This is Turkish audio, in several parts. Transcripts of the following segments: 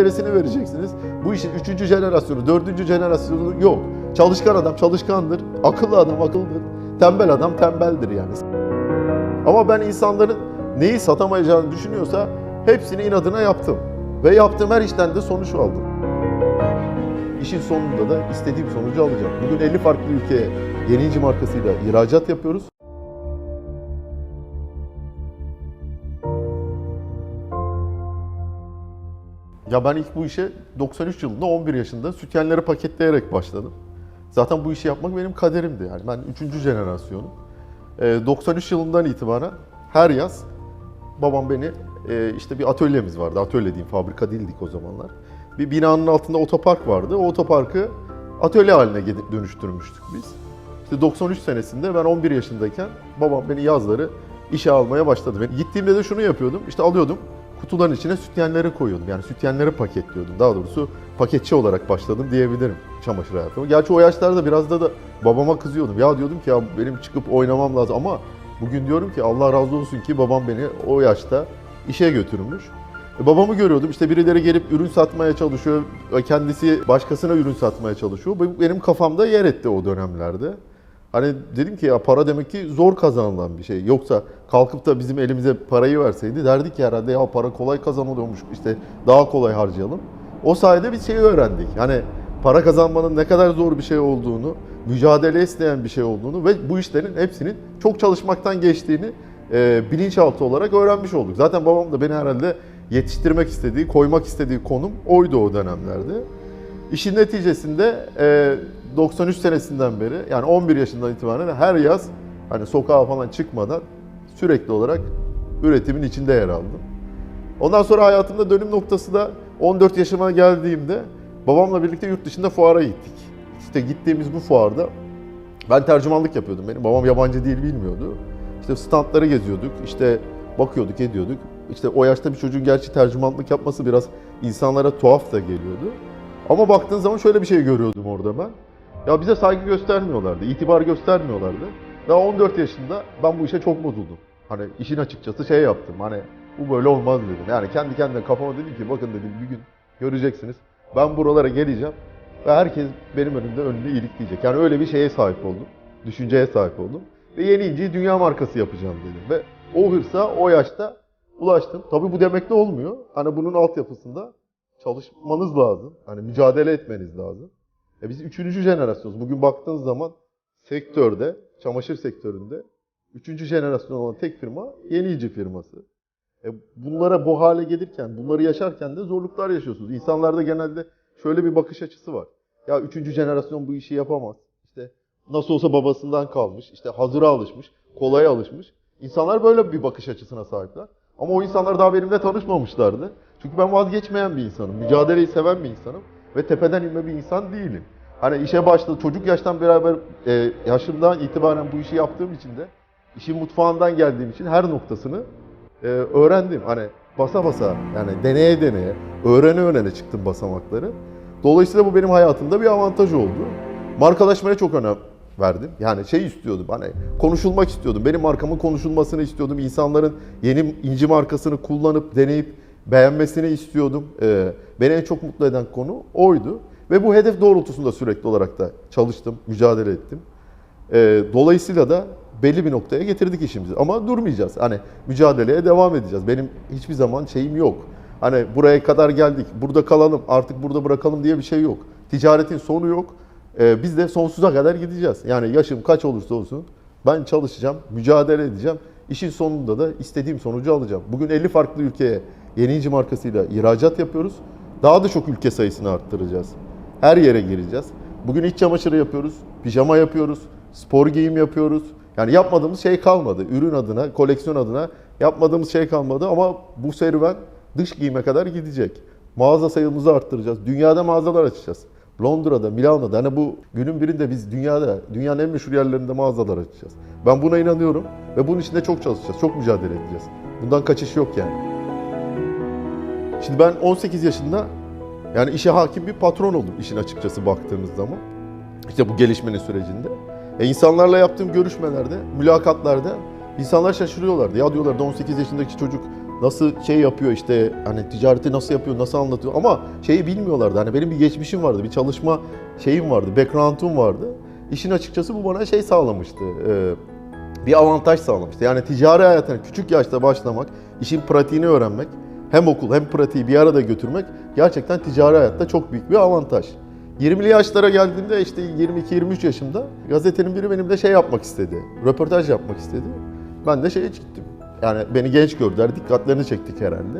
Neresini vereceksiniz? Bu işin üçüncü jenerasyonu, dördüncü jenerasyonu yok. Çalışkan adam çalışkandır, akıllı adam akıllıdır, tembel adam tembeldir yani. Ama ben insanların neyi satamayacağını düşünüyorsa hepsini inadına yaptım. Ve yaptığım her işten de sonuç aldım. İşin sonunda da istediğim sonucu alacağım. Bugün 50 farklı ülkeye yeni inci markasıyla ihracat yapıyoruz. Ya ben ilk bu işe 93 yılında 11 yaşında sütyenleri paketleyerek başladım. Zaten bu işi yapmak benim kaderimdi yani. Ben 3. jenerasyonum. Ee, 93 yılından itibaren her yaz babam beni e, işte bir atölyemiz vardı. Atölye diyeyim, fabrika değildik o zamanlar. Bir binanın altında otopark vardı. O otoparkı atölye haline dönüştürmüştük biz. İşte 93 senesinde ben 11 yaşındayken babam beni yazları işe almaya başladı. Ben gittiğimde de şunu yapıyordum. İşte alıyordum kutuların içine sütyenleri koyuyordum. Yani sütyenleri paketliyordum. Daha doğrusu paketçi olarak başladım diyebilirim çamaşır hayatıma. Gerçi o yaşlarda biraz da, da babama kızıyordum. Ya diyordum ki ya benim çıkıp oynamam lazım ama bugün diyorum ki Allah razı olsun ki babam beni o yaşta işe götürmüş. E, babamı görüyordum işte birileri gelip ürün satmaya çalışıyor, e, kendisi başkasına ürün satmaya çalışıyor. Bu Benim kafamda yer etti o dönemlerde. Hani dedim ki ya para demek ki zor kazanılan bir şey. Yoksa kalkıp da bizim elimize parayı verseydi derdik ki herhalde ya para kolay kazanılıyormuş işte daha kolay harcayalım. O sayede bir şey öğrendik. Hani para kazanmanın ne kadar zor bir şey olduğunu, mücadele isteyen bir şey olduğunu ve bu işlerin hepsinin çok çalışmaktan geçtiğini e, bilinçaltı olarak öğrenmiş olduk. Zaten babam da beni herhalde yetiştirmek istediği, koymak istediği konum oydu o dönemlerde. İşin neticesinde e, 93 senesinden beri yani 11 yaşından itibaren her yaz hani sokağa falan çıkmadan sürekli olarak üretimin içinde yer aldım. Ondan sonra hayatımda dönüm noktası da 14 yaşıma geldiğimde babamla birlikte yurt dışında fuara gittik. İşte gittiğimiz bu fuarda ben tercümanlık yapıyordum. Benim babam yabancı dil bilmiyordu. İşte standları geziyorduk, işte bakıyorduk, ediyorduk. İşte o yaşta bir çocuğun gerçi tercümanlık yapması biraz insanlara tuhaf da geliyordu. Ama baktığın zaman şöyle bir şey görüyordum orada ben. Ya bize saygı göstermiyorlardı, itibar göstermiyorlardı. Daha 14 yaşında ben bu işe çok bozuldum. Hani işin açıkçası şey yaptım hani bu böyle olmaz dedim. Yani kendi kendime kafama dedim ki bakın dedim bir gün göreceksiniz. Ben buralara geleceğim ve herkes benim önümde önünde ilikleyecek. Yani öyle bir şeye sahip oldum. Düşünceye sahip oldum. Ve yeni inciyi dünya markası yapacağım dedim. Ve o hırsa o yaşta ulaştım. Tabii bu demek de olmuyor. Hani bunun altyapısında çalışmanız lazım. Hani mücadele etmeniz lazım. E biz üçüncü jenerasyonuz. Bugün baktığınız zaman sektörde, çamaşır sektöründe üçüncü jenerasyon olan tek firma Yeni İnci firması. E bunlara bu hale gelirken, bunları yaşarken de zorluklar yaşıyorsunuz. İnsanlarda genelde şöyle bir bakış açısı var. Ya üçüncü jenerasyon bu işi yapamaz. İşte nasıl olsa babasından kalmış, işte hazıra alışmış, kolaya alışmış. İnsanlar böyle bir bakış açısına sahipler. Ama o insanlar daha benimle tanışmamışlardı. Çünkü ben vazgeçmeyen bir insanım, mücadeleyi seven bir insanım ve tepeden inme bir insan değilim. Hani işe başladı, çocuk yaştan beraber e, yaşımdan itibaren bu işi yaptığım için de işin mutfağından geldiğim için her noktasını e, öğrendim. Hani basa basa yani deneye deneye, öğrene öğrene çıktım basamakları. Dolayısıyla bu benim hayatımda bir avantaj oldu. Markalaşmaya çok önem verdim. Yani şey istiyordum hani konuşulmak istiyordum. Benim markamın konuşulmasını istiyordum. İnsanların yeni inci markasını kullanıp deneyip beğenmesini istiyordum. Ee, beni en çok mutlu eden konu oydu. Ve bu hedef doğrultusunda sürekli olarak da çalıştım, mücadele ettim. Ee, dolayısıyla da belli bir noktaya getirdik işimizi. Ama durmayacağız. Hani mücadeleye devam edeceğiz. Benim hiçbir zaman şeyim yok. Hani buraya kadar geldik, burada kalalım, artık burada bırakalım diye bir şey yok. Ticaretin sonu yok. Ee, biz de sonsuza kadar gideceğiz. Yani yaşım kaç olursa olsun ben çalışacağım, mücadele edeceğim. İşin sonunda da istediğim sonucu alacağım. Bugün 50 farklı ülkeye yeni inci markasıyla ihracat yapıyoruz. Daha da çok ülke sayısını arttıracağız. Her yere gireceğiz. Bugün iç çamaşırı yapıyoruz, pijama yapıyoruz, spor giyim yapıyoruz. Yani yapmadığımız şey kalmadı. Ürün adına, koleksiyon adına yapmadığımız şey kalmadı ama bu serüven dış giyime kadar gidecek. Mağaza sayımızı arttıracağız. Dünyada mağazalar açacağız. Londra'da, Milano'da hani bu günün birinde biz dünyada, dünyanın en meşhur yerlerinde mağazalar açacağız. Ben buna inanıyorum ve bunun için de çok çalışacağız, çok mücadele edeceğiz. Bundan kaçış yok yani. Şimdi ben 18 yaşında yani işe hakim bir patron oldum işin açıkçası baktığımız zaman. İşte bu gelişmenin sürecinde. E insanlarla yaptığım görüşmelerde, mülakatlarda insanlar şaşırıyorlardı. Ya diyorlardı 18 yaşındaki çocuk nasıl şey yapıyor işte hani ticareti nasıl yapıyor, nasıl anlatıyor ama şeyi bilmiyorlardı. Hani benim bir geçmişim vardı, bir çalışma şeyim vardı, background'um vardı. İşin açıkçası bu bana şey sağlamıştı. e, bir avantaj sağlamıştı. Yani ticari hayatına küçük yaşta başlamak, işin pratiğini öğrenmek, hem okul hem pratiği bir arada götürmek gerçekten ticari hayatta çok büyük bir avantaj. 20'li yaşlara geldiğimde işte 22-23 yaşımda gazetenin biri benimle şey yapmak istedi. Röportaj yapmak istedi. Ben de şeye gittim. Yani beni genç gördüler, dikkatlerini çektik herhalde.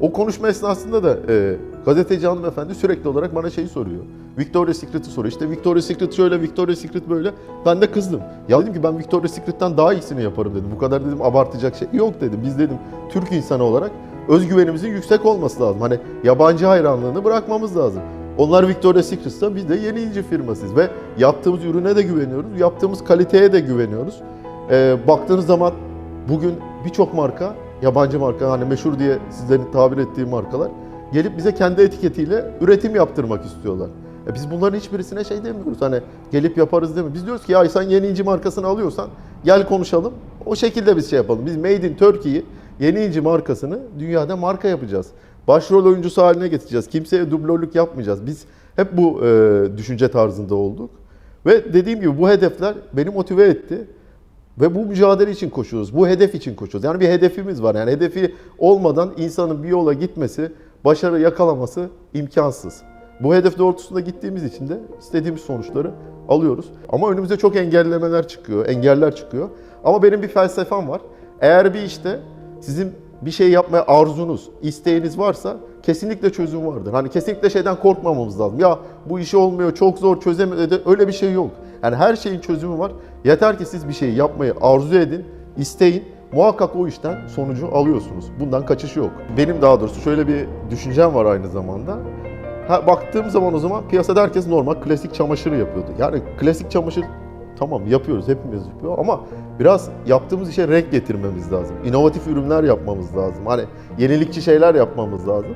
O konuşma esnasında da e, gazeteci hanımefendi sürekli olarak bana şeyi soruyor. Victoria's Secret'ı soruyor. İşte Victoria's Secret şöyle, Victoria's Secret böyle. Ben de kızdım. Ya dedim ki ben Victoria's Secret'tan daha iyisini yaparım dedim. Bu kadar dedim abartacak şey yok dedim. Biz dedim Türk insanı olarak özgüvenimizin yüksek olması lazım. Hani yabancı hayranlığını bırakmamız lazım. Onlar Victoria's Secret'sa biz de yeni inci firmasıyız ve yaptığımız ürüne de güveniyoruz, yaptığımız kaliteye de güveniyoruz. Ee, baktığınız zaman bugün birçok marka, yabancı marka hani meşhur diye sizlerin tabir ettiği markalar gelip bize kendi etiketiyle üretim yaptırmak istiyorlar. E biz bunların hiçbirisine şey demiyoruz hani gelip yaparız demiyoruz. Biz diyoruz ki ya sen yeni inci markasını alıyorsan gel konuşalım. O şekilde biz şey yapalım. Biz Made in Turkey'yi yeni inci markasını dünyada marka yapacağız. Başrol oyuncusu haline getireceğiz. Kimseye dublörlük yapmayacağız. Biz hep bu e, düşünce tarzında olduk. Ve dediğim gibi bu hedefler beni motive etti. Ve bu mücadele için koşuyoruz. Bu hedef için koşuyoruz. Yani bir hedefimiz var. Yani hedefi olmadan insanın bir yola gitmesi, başarı yakalaması imkansız. Bu hedef doğrultusunda gittiğimiz için de istediğimiz sonuçları alıyoruz. Ama önümüze çok engellemeler çıkıyor, engeller çıkıyor. Ama benim bir felsefem var. Eğer bir işte sizin bir şey yapmaya arzunuz, isteğiniz varsa kesinlikle çözüm vardır. Hani kesinlikle şeyden korkmamamız lazım. Ya bu işi olmuyor, çok zor, çözemedi. Öyle bir şey yok. Yani her şeyin çözümü var. Yeter ki siz bir şeyi yapmayı arzu edin, isteyin. Muhakkak o işten sonucu alıyorsunuz. Bundan kaçış yok. Benim daha doğrusu şöyle bir düşüncem var aynı zamanda. Ha, baktığım zaman o zaman piyasada herkes normal klasik çamaşırı yapıyordu. Yani klasik çamaşır tamam yapıyoruz, hepimiz yapıyor ama biraz yaptığımız işe renk getirmemiz lazım. İnovatif ürünler yapmamız lazım. Hani yenilikçi şeyler yapmamız lazım.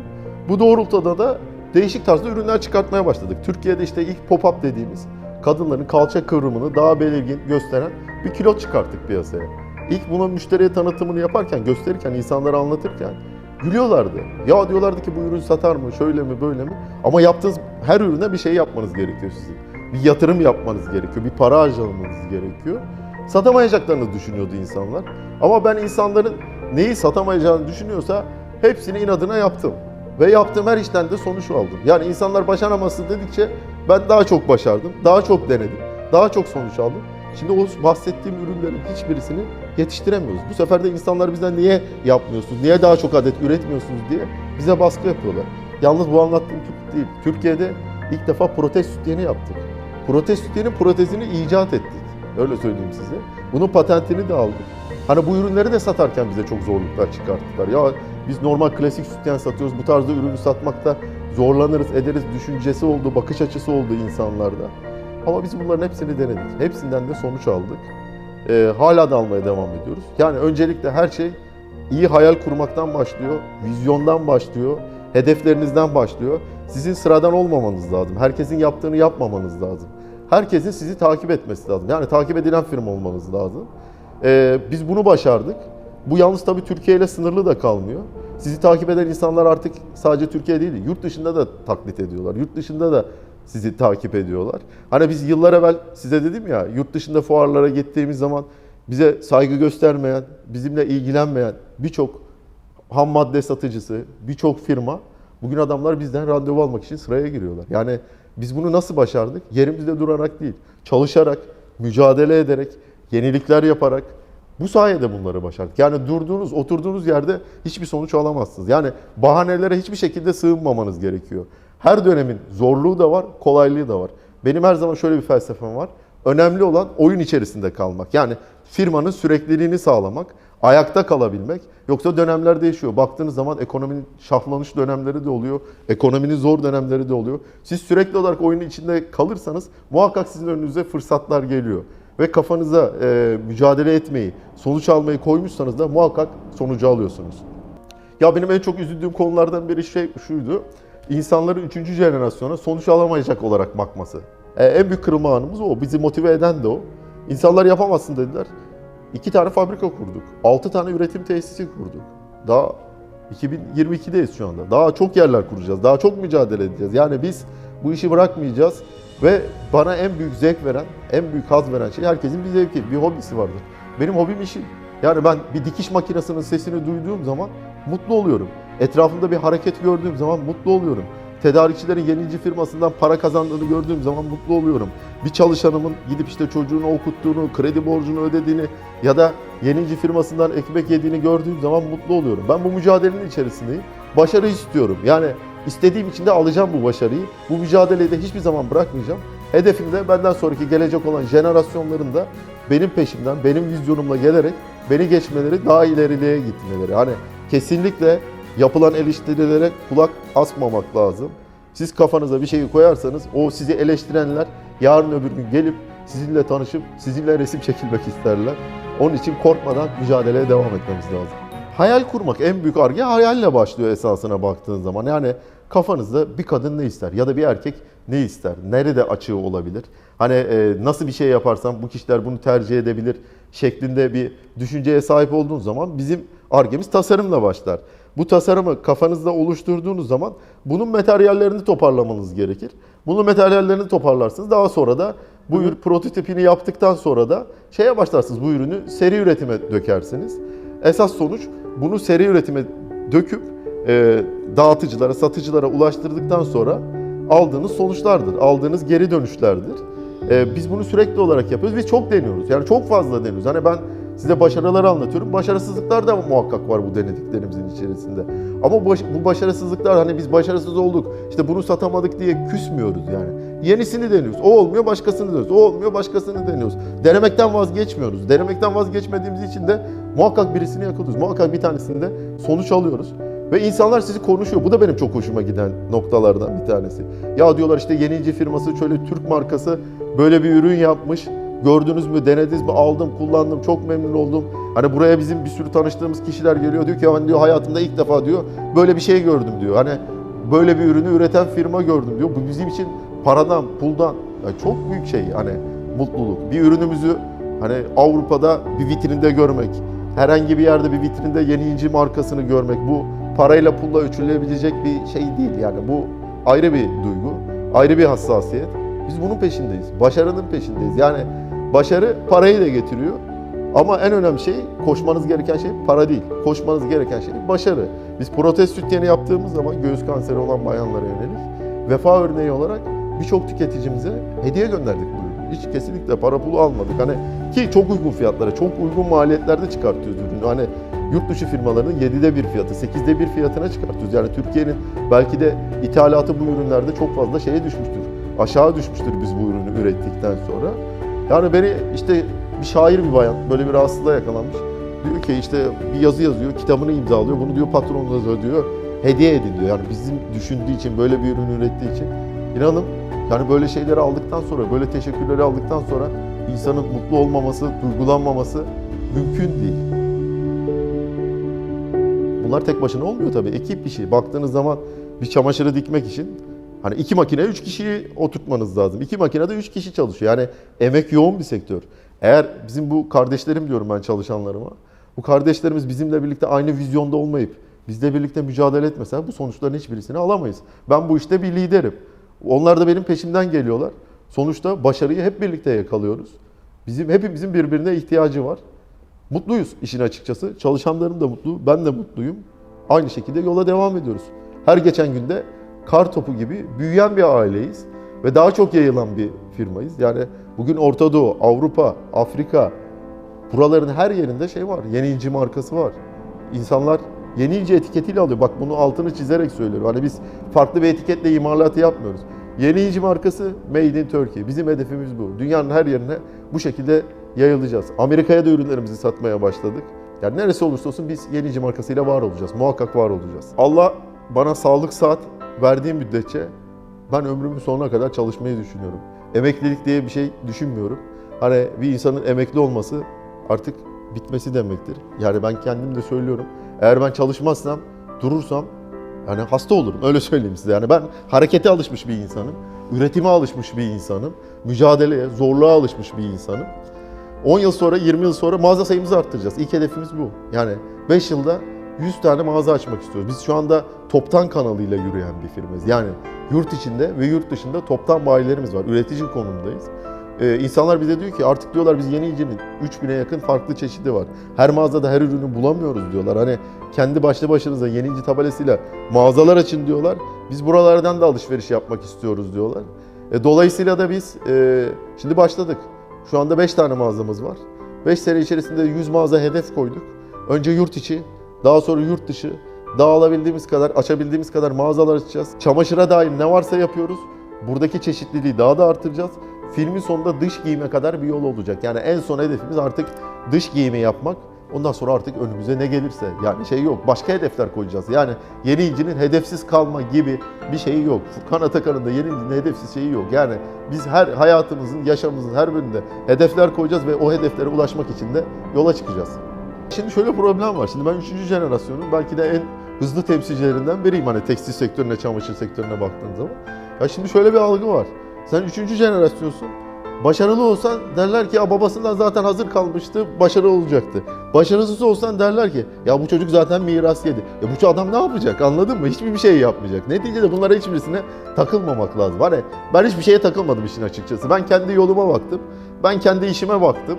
Bu doğrultuda da değişik tarzda ürünler çıkartmaya başladık. Türkiye'de işte ilk pop-up dediğimiz kadınların kalça kıvrımını daha belirgin gösteren bir kilot çıkarttık piyasaya. İlk bunun müşteriye tanıtımını yaparken, gösterirken, insanlara anlatırken gülüyorlardı. Ya diyorlardı ki bu ürün satar mı, şöyle mi, böyle mi? Ama yaptığınız her ürüne bir şey yapmanız gerekiyor sizin. Bir yatırım yapmanız gerekiyor, bir para harcamanız gerekiyor. Satamayacaklarını düşünüyordu insanlar. Ama ben insanların neyi satamayacağını düşünüyorsa hepsini inadına yaptım. Ve yaptığım her işten de sonuç aldım. Yani insanlar başaramasın dedikçe ben daha çok başardım, daha çok denedim, daha çok sonuç aldım. Şimdi o bahsettiğim ürünlerin hiçbirisini yetiştiremiyoruz. Bu sefer de insanlar bizden niye yapmıyorsunuz, niye daha çok adet üretmiyorsunuz diye bize baskı yapıyorlar. Yalnız bu anlattığım Türk değil. Türkiye'de ilk defa protez sütyeni yaptık. Protez sütyenin protezini icat ettik. Öyle söyleyeyim size. Bunun patentini de aldık. Hani bu ürünleri de satarken bize çok zorluklar çıkarttılar. Ya biz normal klasik sütyen satıyoruz. Bu tarzda ürünü satmakta zorlanırız, ederiz düşüncesi oldu, bakış açısı oldu insanlarda. Ama biz bunların hepsini denedik. Hepsinden de sonuç aldık. Ee, hala da almaya devam ediyoruz. Yani öncelikle her şey iyi hayal kurmaktan başlıyor, vizyondan başlıyor, hedeflerinizden başlıyor. Sizin sıradan olmamanız lazım. Herkesin yaptığını yapmamanız lazım. Herkesin sizi takip etmesi lazım. Yani takip edilen firma olmanız lazım. Ee, biz bunu başardık. Bu yalnız tabii Türkiye ile sınırlı da kalmıyor. Sizi takip eden insanlar artık sadece Türkiye değil, yurt dışında da taklit ediyorlar. Yurt dışında da sizi takip ediyorlar. Hani biz yıllar evvel size dedim ya, yurt dışında fuarlara gittiğimiz zaman bize saygı göstermeyen, bizimle ilgilenmeyen birçok ham madde satıcısı, birçok firma bugün adamlar bizden randevu almak için sıraya giriyorlar. Yani biz bunu nasıl başardık? Yerimizde durarak değil, çalışarak, mücadele ederek, yenilikler yaparak bu sayede bunları başardık. Yani durduğunuz, oturduğunuz yerde hiçbir sonuç alamazsınız. Yani bahanelere hiçbir şekilde sığınmamanız gerekiyor. Her dönemin zorluğu da var, kolaylığı da var. Benim her zaman şöyle bir felsefem var. Önemli olan oyun içerisinde kalmak. Yani firmanın sürekliliğini sağlamak, ayakta kalabilmek. Yoksa dönemler değişiyor. Baktığınız zaman ekonominin şahlanış dönemleri de oluyor. Ekonominin zor dönemleri de oluyor. Siz sürekli olarak oyunun içinde kalırsanız muhakkak sizin önünüze fırsatlar geliyor. Ve kafanıza e, mücadele etmeyi, sonuç almayı koymuşsanız da muhakkak sonucu alıyorsunuz. Ya benim en çok üzüldüğüm konulardan biri şey şuydu. İnsanların üçüncü jenerasyona sonuç alamayacak olarak bakması. E, en büyük kırılma anımız o. Bizi motive eden de o. İnsanlar yapamazsın dediler. İki tane fabrika kurduk. Altı tane üretim tesisi kurduk. Daha 2022'deyiz şu anda. Daha çok yerler kuracağız. Daha çok mücadele edeceğiz. Yani biz bu işi bırakmayacağız ve bana en büyük zevk veren, en büyük haz veren şey herkesin bir zevki, bir hobisi vardır. Benim hobim işim. Yani ben bir dikiş makinesinin sesini duyduğum zaman mutlu oluyorum. Etrafımda bir hareket gördüğüm zaman mutlu oluyorum. Tedarikçilerin yenici firmasından para kazandığını gördüğüm zaman mutlu oluyorum. Bir çalışanımın gidip işte çocuğunu okuttuğunu, kredi borcunu ödediğini ya da yenici firmasından ekmek yediğini gördüğüm zaman mutlu oluyorum. Ben bu mücadelenin içerisindeyim. Başarı istiyorum. Yani istediğim için de alacağım bu başarıyı. Bu mücadeleyi de hiçbir zaman bırakmayacağım. Hedefim de benden sonraki gelecek olan jenerasyonların da benim peşimden, benim vizyonumla gelerek beni geçmeleri, daha ileriliğe gitmeleri. Hani kesinlikle yapılan eleştirilere kulak asmamak lazım. Siz kafanıza bir şeyi koyarsanız o sizi eleştirenler yarın öbür gün gelip sizinle tanışıp sizinle resim çekilmek isterler. Onun için korkmadan mücadeleye devam etmemiz lazım. Hayal kurmak en büyük arge hayalle başlıyor esasına baktığın zaman. Yani kafanızda bir kadın ne ister ya da bir erkek ne ister? Nerede açığı olabilir? Hani e, nasıl bir şey yaparsam bu kişiler bunu tercih edebilir şeklinde bir düşünceye sahip olduğun zaman bizim argemiz tasarımla başlar. Bu tasarımı kafanızda oluşturduğunuz zaman bunun materyallerini toparlamanız gerekir. Bunun materyallerini toparlarsınız. Daha sonra da bu ürün prototipini yaptıktan sonra da şeye başlarsınız. Bu ürünü seri üretime dökersiniz. Esas sonuç bunu seri üretime döküp e, dağıtıcılara, satıcılara ulaştırdıktan sonra aldığınız sonuçlardır, aldığınız geri dönüşlerdir. E, biz bunu sürekli olarak yapıyoruz. Biz çok deniyoruz. Yani çok fazla deniyoruz. Hani ben size başarıları anlatıyorum. Başarısızlıklar da muhakkak var bu denediklerimizin içerisinde. Ama baş- bu başarısızlıklar hani biz başarısız olduk, işte bunu satamadık diye küsmüyoruz yani. Yenisini deniyoruz. O olmuyor başkasını deniyoruz. O olmuyor başkasını deniyoruz. Denemekten vazgeçmiyoruz. Denemekten vazgeçmediğimiz için de muhakkak birisini yakalıyoruz. Muhakkak bir tanesinde sonuç alıyoruz. Ve insanlar sizi konuşuyor. Bu da benim çok hoşuma giden noktalardan bir tanesi. Ya diyorlar işte yenici firması şöyle Türk markası böyle bir ürün yapmış. Gördünüz mü, denediniz mi? Aldım, kullandım, çok memnun oldum. Hani buraya bizim bir sürü tanıştığımız kişiler geliyor. Diyor ki ben diyor hayatımda ilk defa diyor böyle bir şey gördüm diyor. Hani böyle bir ürünü üreten firma gördüm diyor. Bu bizim için paradan, puldan yani çok büyük şey hani mutluluk. Bir ürünümüzü hani Avrupa'da bir vitrinde görmek, herhangi bir yerde bir vitrinde yenici markasını görmek bu parayla pulla ölçülebilecek bir şey değil yani bu ayrı bir duygu, ayrı bir hassasiyet. Biz bunun peşindeyiz. Başarının peşindeyiz. Yani başarı parayı da getiriyor. Ama en önemli şey koşmanız gereken şey para değil. Koşmanız gereken şey başarı. Biz protez süt yeni yaptığımız zaman göğüs kanseri olan bayanlara yönelik vefa örneği olarak birçok tüketicimize hediye gönderdik bu ürünü. Hiç kesinlikle para pulu almadık. Hani ki çok uygun fiyatlara, çok uygun maliyetlerde çıkartıyoruz ürünü. Hani yurt dışı firmaların 7'de bir fiyatı, 8'de bir fiyatına çıkartıyoruz. Yani Türkiye'nin belki de ithalatı bu ürünlerde çok fazla şeye düşmüştür. Aşağı düşmüştür biz bu ürünü ürettikten sonra. Yani beni işte bir şair bir bayan böyle bir rahatsızlığa yakalanmış. Diyor ki işte bir yazı yazıyor, kitabını imzalıyor. Bunu diyor patronunuza diyor hediye edin diyor. Yani bizim düşündüğü için, böyle bir ürün ürettiği için. İnanın yani böyle şeyleri aldıktan sonra, böyle teşekkürleri aldıktan sonra insanın mutlu olmaması, duygulanmaması mümkün değil. Bunlar tek başına olmuyor tabii. Ekip işi. Baktığınız zaman bir çamaşırı dikmek için hani iki makine üç kişiyi oturtmanız lazım. İki makinede üç kişi çalışıyor. Yani emek yoğun bir sektör. Eğer bizim bu kardeşlerim diyorum ben çalışanlarıma. Bu kardeşlerimiz bizimle birlikte aynı vizyonda olmayıp bizle birlikte mücadele etmese bu sonuçların hiçbirisini alamayız. Ben bu işte bir liderim. Onlar da benim peşimden geliyorlar. Sonuçta başarıyı hep birlikte yakalıyoruz. Bizim hepimizin birbirine ihtiyacı var. Mutluyuz işin açıkçası. Çalışanlarım da mutlu, ben de mutluyum. Aynı şekilde yola devam ediyoruz. Her geçen günde kar topu gibi büyüyen bir aileyiz ve daha çok yayılan bir firmayız. Yani bugün Orta Doğu, Avrupa, Afrika buraların her yerinde şey var. Yeni inci markası var. İnsanlar yeni inci etiketiyle alıyor. Bak bunu altını çizerek söylüyorum. Hani biz farklı bir etiketle imalatı yapmıyoruz. Yeni inci markası Made in Turkey. Bizim hedefimiz bu. Dünyanın her yerine bu şekilde yayılacağız. Amerika'ya da ürünlerimizi satmaya başladık. Yani neresi olursa olsun biz yeni inci markasıyla var olacağız. Muhakkak var olacağız. Allah bana sağlık saat verdiği müddetçe ben ömrümün sonuna kadar çalışmayı düşünüyorum. Emeklilik diye bir şey düşünmüyorum. Hani bir insanın emekli olması artık bitmesi demektir. Yani ben kendim de söylüyorum. Eğer ben çalışmazsam, durursam yani hasta olurum. Öyle söyleyeyim size. Yani ben harekete alışmış bir insanım. Üretime alışmış bir insanım. Mücadeleye, zorluğa alışmış bir insanım. 10 yıl sonra, 20 yıl sonra mağaza sayımızı arttıracağız. İlk hedefimiz bu. Yani 5 yılda 100 tane mağaza açmak istiyoruz. Biz şu anda toptan kanalıyla yürüyen bir firmayız. Yani yurt içinde ve yurt dışında toptan bayilerimiz var. Üretici konumdayız. Ee, insanlar bize diyor ki artık diyorlar biz yeniyicinin 3000'e yakın farklı çeşidi var. Her mağazada her ürünü bulamıyoruz diyorlar. Hani kendi başlı başınıza yenici tabelasıyla mağazalar açın diyorlar. Biz buralardan da alışveriş yapmak istiyoruz diyorlar. E, dolayısıyla da biz e, şimdi başladık. Şu anda 5 tane mağazamız var. 5 sene içerisinde 100 mağaza hedef koyduk. Önce yurt içi, daha sonra yurt dışı. Daha alabildiğimiz kadar, açabildiğimiz kadar mağazalar açacağız. Çamaşıra dair ne varsa yapıyoruz. Buradaki çeşitliliği daha da artıracağız. Filmin sonunda dış giyime kadar bir yol olacak. Yani en son hedefimiz artık dış giyimi yapmak. Ondan sonra artık önümüze ne gelirse. Yani şey yok. Başka hedefler koyacağız. Yani yeni incinin hedefsiz kalma gibi bir şeyi yok. Furkan Atakan'ın da yeni incinin hedefsiz şeyi yok. Yani biz her hayatımızın, yaşamımızın her bölümünde hedefler koyacağız ve o hedeflere ulaşmak için de yola çıkacağız. Şimdi şöyle problem var. Şimdi ben 3. jenerasyonun belki de en hızlı temsilcilerinden biriyim. Hani tekstil sektörüne, çamaşır sektörüne baktığın zaman. Ya şimdi şöyle bir algı var. Sen 3. jenerasyonsun. Başarılı olsan derler ki ya babasından zaten hazır kalmıştı, başarılı olacaktı. Başarısız olsan derler ki ya bu çocuk zaten miras yedi. Ya bu adam ne yapacak anladın mı? Hiçbir bir şey yapmayacak. Neticede bunlara hiçbirisine takılmamak lazım. Hani ben hiçbir şeye takılmadım işin açıkçası. Ben kendi yoluma baktım. Ben kendi işime baktım.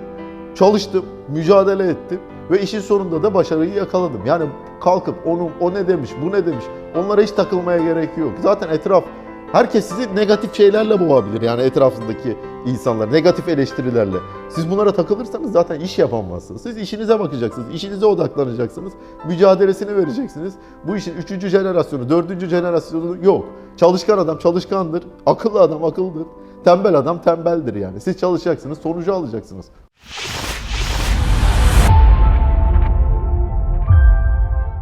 Çalıştım, mücadele ettim ve işin sonunda da başarıyı yakaladım. Yani kalkıp onu o ne demiş, bu ne demiş onlara hiç takılmaya gerek yok. Zaten etraf herkes sizi negatif şeylerle boğabilir yani etrafındaki insanlar negatif eleştirilerle. Siz bunlara takılırsanız zaten iş yapamazsınız. Siz işinize bakacaksınız, işinize odaklanacaksınız, mücadelesini vereceksiniz. Bu işin 3. jenerasyonu, 4. jenerasyonu yok. Çalışkan adam çalışkandır, akıllı adam akıllıdır, tembel adam tembeldir yani. Siz çalışacaksınız, sonucu alacaksınız.